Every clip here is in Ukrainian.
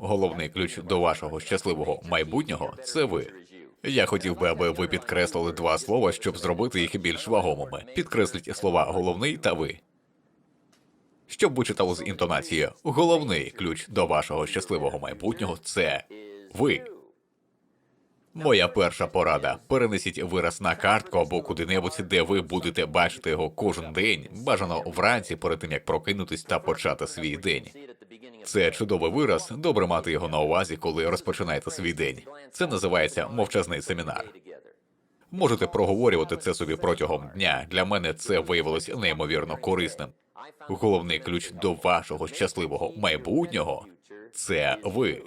головний ключ до вашого щасливого майбутнього це ви. Я хотів би, аби ви підкреслили два слова, щоб зробити їх більш вагомими. Підкресліть слова головний та ви. Щоб ви читали з інтонацією головний ключ до вашого щасливого майбутнього це ви. Моя перша порада: перенесіть вираз на картку або куди-небудь, де ви будете бачити його кожен день, бажано вранці, перед тим як прокинутись та почати свій день. Це чудовий вираз. Добре мати його на увазі, коли розпочинаєте свій день. Це називається мовчазний семінар. Можете проговорювати це собі протягом дня. Для мене це виявилось неймовірно корисним. Головний ключ до вашого щасливого майбутнього це ви.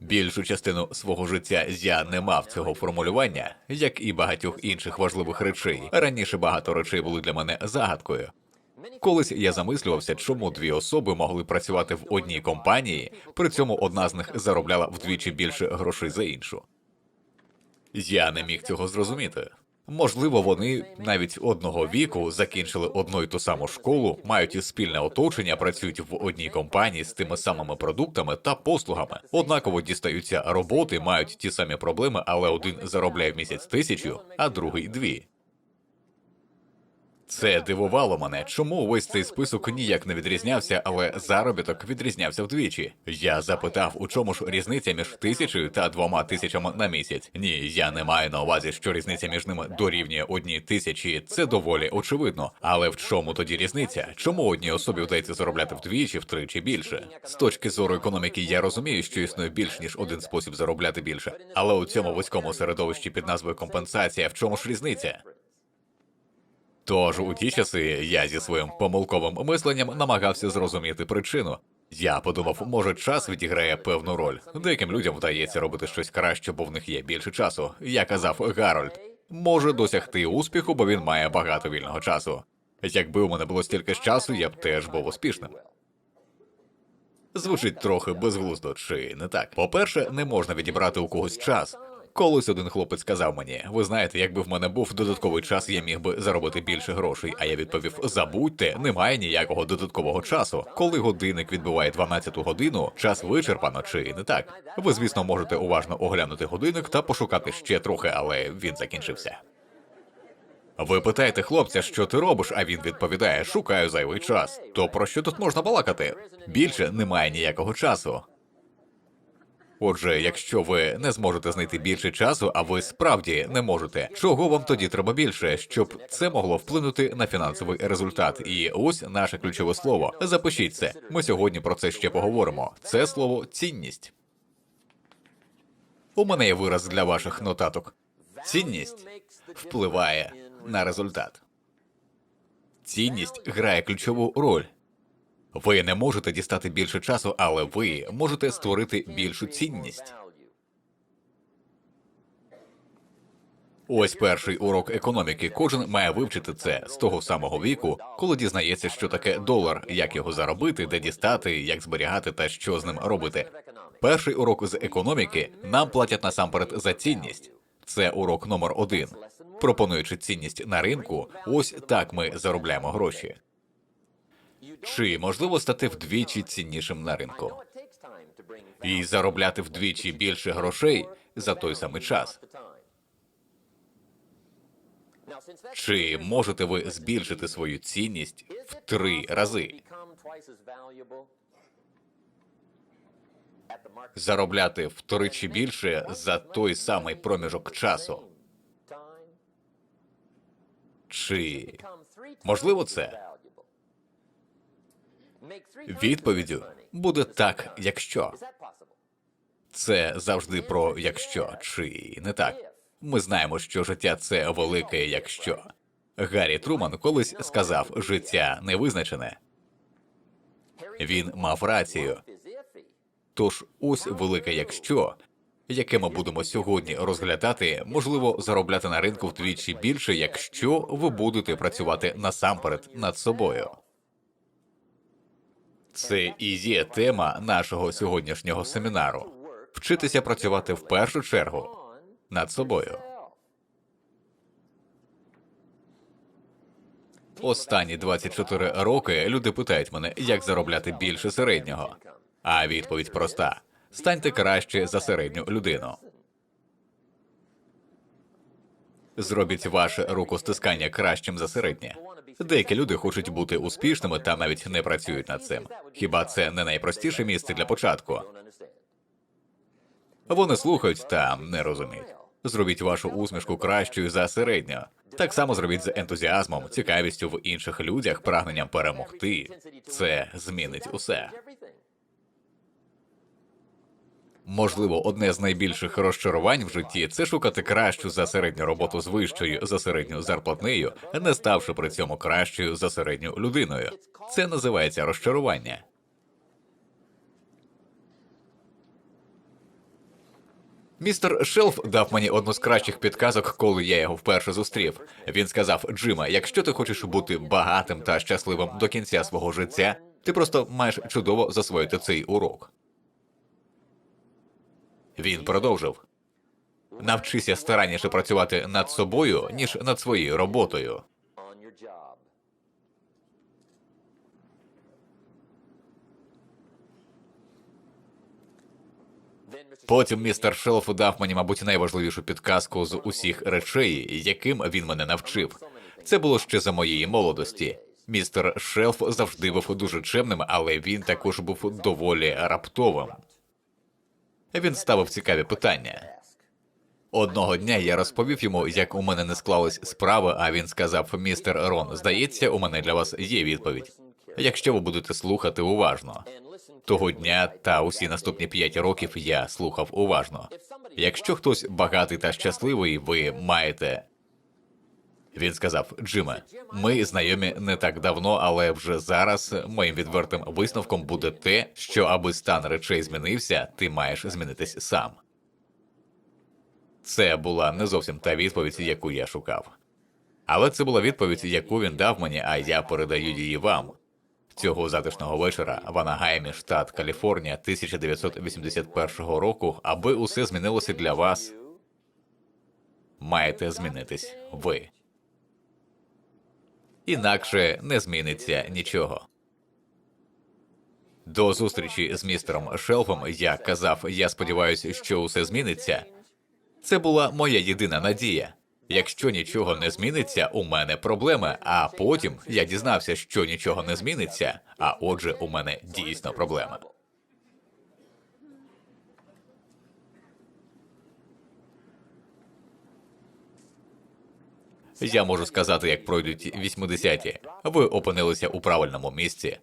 Більшу частину свого життя я не мав цього формулювання, як і багатьох інших важливих речей. Раніше багато речей були для мене загадкою. Колись я замислювався, чому дві особи могли працювати в одній компанії, при цьому одна з них заробляла вдвічі більше грошей за іншу. Я не міг цього зрозуміти. Можливо, вони навіть одного віку закінчили одну і ту саму школу, мають і спільне оточення, працюють в одній компанії з тими самими продуктами та послугами. Однаково дістаються роботи, мають ті самі проблеми, але один заробляє в місяць тисячу, а другий дві. Це дивувало мене, чому весь цей список ніяк не відрізнявся, але заробіток відрізнявся вдвічі. Я запитав, у чому ж різниця між тисячею та двома тисячами на місяць. Ні, я не маю на увазі, що різниця між ними дорівнює одній тисячі. Це доволі очевидно. Але в чому тоді різниця? Чому одній особі вдається заробляти вдвічі, втричі більше? З точки зору економіки, я розумію, що існує більш ніж один спосіб заробляти більше. Але у цьому вузькому середовищі під назвою компенсація, в чому ж різниця? Тож у ті часи я зі своїм помилковим мисленням намагався зрозуміти причину. Я подумав, може, час відіграє певну роль. Деяким людям вдається робити щось краще, бо в них є більше часу. Я казав Гарольд, може досягти успіху, бо він має багато вільного часу. Якби у мене було стільки ж часу, я б теж був успішним. Звучить трохи безглуздо, чи не так? По-перше, не можна відібрати у когось час. Колись один хлопець сказав мені: ви знаєте, якби в мене був додатковий час, я міг би заробити більше грошей. А я відповів: забудьте, немає ніякого додаткового часу. Коли годинник відбиває 12 годину, час вичерпано чи не так? Ви, звісно, можете уважно оглянути годинник та пошукати ще трохи, але він закінчився. Ви питаєте хлопця, що ти робиш, а він відповідає: шукаю зайвий час. То про що тут можна балакати? Більше немає ніякого часу. Отже, якщо ви не зможете знайти більше часу, а ви справді не можете, чого вам тоді треба більше, щоб це могло вплинути на фінансовий результат? І ось наше ключове слово. Запишіть це. Ми сьогодні про це ще поговоримо. Це слово цінність. У мене є вираз для ваших нотаток. Цінність впливає на результат. Цінність грає ключову роль. Ви не можете дістати більше часу, але ви можете створити більшу цінність. Ось перший урок економіки. Кожен має вивчити це з того самого віку, коли дізнається, що таке долар, як його заробити, де дістати, як зберігати та що з ним робити. Перший урок з економіки нам платять насамперед за цінність. Це урок номер один. Пропонуючи цінність на ринку, ось так ми заробляємо гроші. Чи можливо стати вдвічі ціннішим на ринку і заробляти вдвічі більше грошей за той самий час? Чи можете ви збільшити свою цінність в три рази? Заробляти втричі більше за той самий проміжок часу? Чи можливо це? Відповіддю буде так, якщо це завжди про якщо чи не так. Ми знаємо, що життя це велике якщо. Гаррі Труман колись сказав життя невизначене. Він мав рацію. Тож ось велике якщо, яке ми будемо сьогодні розглядати, можливо заробляти на ринку вдвічі більше, якщо ви будете працювати насамперед над собою. Це і є тема нашого сьогоднішнього семінару. Вчитися працювати в першу чергу над собою. Останні 24 роки люди питають мене, як заробляти більше середнього. А відповідь проста: станьте краще за середню людину. Зробіть ваше рукостискання кращим за середнє. Деякі люди хочуть бути успішними та навіть не працюють над цим. Хіба це не найпростіше місце для початку? Вони слухають та не розуміють. Зробіть вашу усмішку кращою за середню. Так само зробіть з ентузіазмом, цікавістю в інших людях, прагненням перемогти. Це змінить усе. Можливо, одне з найбільших розчарувань в житті це шукати кращу за середню роботу з вищою за середню зарплатнею, не ставши при цьому кращою за середню людиною. Це називається розчарування. Містер Шелф дав мені одну з кращих підказок, коли я його вперше зустрів. Він сказав: Джима, якщо ти хочеш бути багатим та щасливим до кінця свого життя, ти просто маєш чудово засвоїти цей урок. Він продовжив: навчися старанніше працювати над собою, ніж над своєю роботою. Потім містер Шелф дав мені, мабуть, найважливішу підказку з усіх речей, яким він мене навчив. Це було ще за моєї молодості. Містер Шелф завжди був дуже чемним, але він також був доволі раптовим. Він ставив цікаві питання. Одного дня я розповів йому, як у мене не склались справи, а він сказав: містер Рон, здається, у мене для вас є відповідь. Якщо ви будете слухати уважно. Того дня та усі наступні п'ять років я слухав уважно. Якщо хтось багатий та щасливий, ви маєте. Він сказав: Джиме, ми знайомі не так давно, але вже зараз моїм відвертим висновком буде те, що аби стан речей змінився, ти маєш змінитись сам. Це була не зовсім та відповідь, яку я шукав. Але це була відповідь, яку він дав мені, а я передаю її вам. Цього затишного вечора в Анагаймі, штат Каліфорнія, 1981 року, аби усе змінилося для вас, маєте змінитись ви. Інакше не зміниться нічого. До зустрічі з містером Шелфом я казав, я сподіваюся, що усе зміниться. Це була моя єдина надія. Якщо нічого не зміниться, у мене проблеми. А потім я дізнався, що нічого не зміниться. А отже, у мене дійсно проблеми. Я можу сказати, як пройдуть 80-ті. Ви опинилися у правильному місці.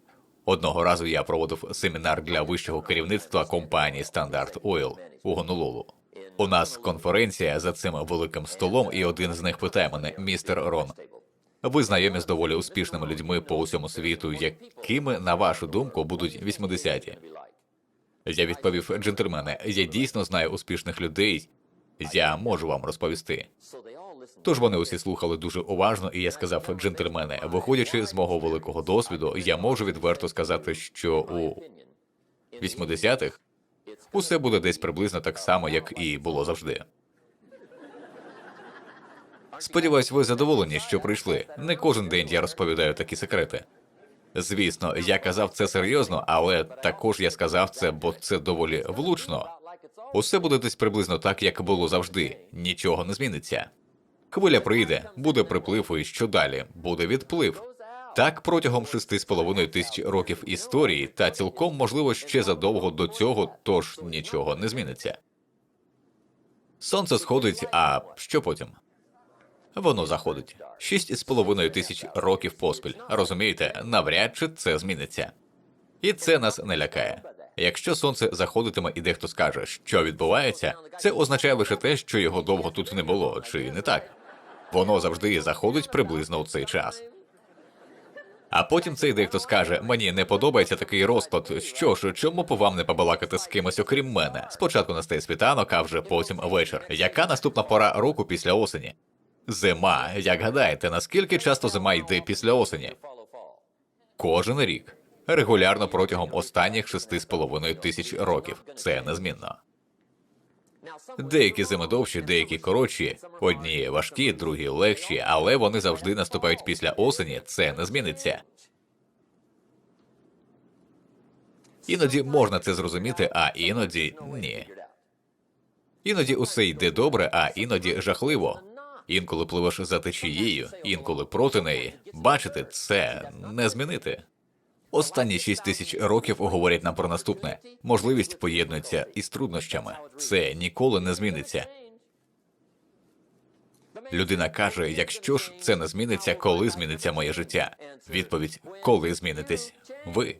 Одного разу я проводив семінар для вищого керівництва компанії Стандарт Ойл у Гонолулу. У нас конференція за цим великим столом, і один з них питає мене, містер Рон. Ви знайомі з доволі успішними людьми по усьому світу, якими, на вашу думку, будуть 80-ті? Я відповів, джентльмени, я дійсно знаю успішних людей. Я можу вам розповісти. Тож вони усі слухали дуже уважно, і я сказав, джентльмени, виходячи з мого великого досвіду, я можу відверто сказати, що у 80-х усе буде десь приблизно так само, як і було завжди. Сподіваюсь, ви задоволені, що прийшли. Не кожен день я розповідаю такі секрети. Звісно, я казав це серйозно, але також я сказав це, бо це доволі влучно. Усе буде десь приблизно так, як було завжди. Нічого не зміниться. Хвиля прийде, буде приплив, і що далі? Буде відплив. Так протягом шести з половиною тисяч років історії, та цілком можливо ще задовго до цього, тож нічого не зміниться. Сонце сходить, а що потім? Воно заходить. Шість з половиною тисяч років поспіль. Розумієте, навряд чи це зміниться. І це нас не лякає. Якщо сонце заходитиме і дехто скаже, що відбувається, це означає лише те, що його довго тут не було, чи не так? Воно завжди заходить приблизно у цей час. А потім цей дехто скаже: мені не подобається такий розклад. Що ж, чому б вам не побалакати з кимось, окрім мене? Спочатку настає світанок, а вже потім вечір. Яка наступна пора року після осені? Зима. Як гадаєте, наскільки часто зима йде після осені? Кожен рік. Регулярно протягом останніх шести з половиною тисяч років. Це незмінно. Деякі зими довші, деякі коротші, одні важкі, другі легші, але вони завжди наступають після осені. Це не зміниться. Іноді можна це зрозуміти, а іноді ні. Іноді усе йде добре, а іноді жахливо. Інколи пливеш за течією, інколи проти неї. Бачите, це не змінити. Останні шість тисяч років говорять нам про наступне: можливість поєднується із труднощами. Це ніколи не зміниться. Людина каже: якщо ж це не зміниться, коли зміниться моє життя? Відповідь: коли змінитесь ви?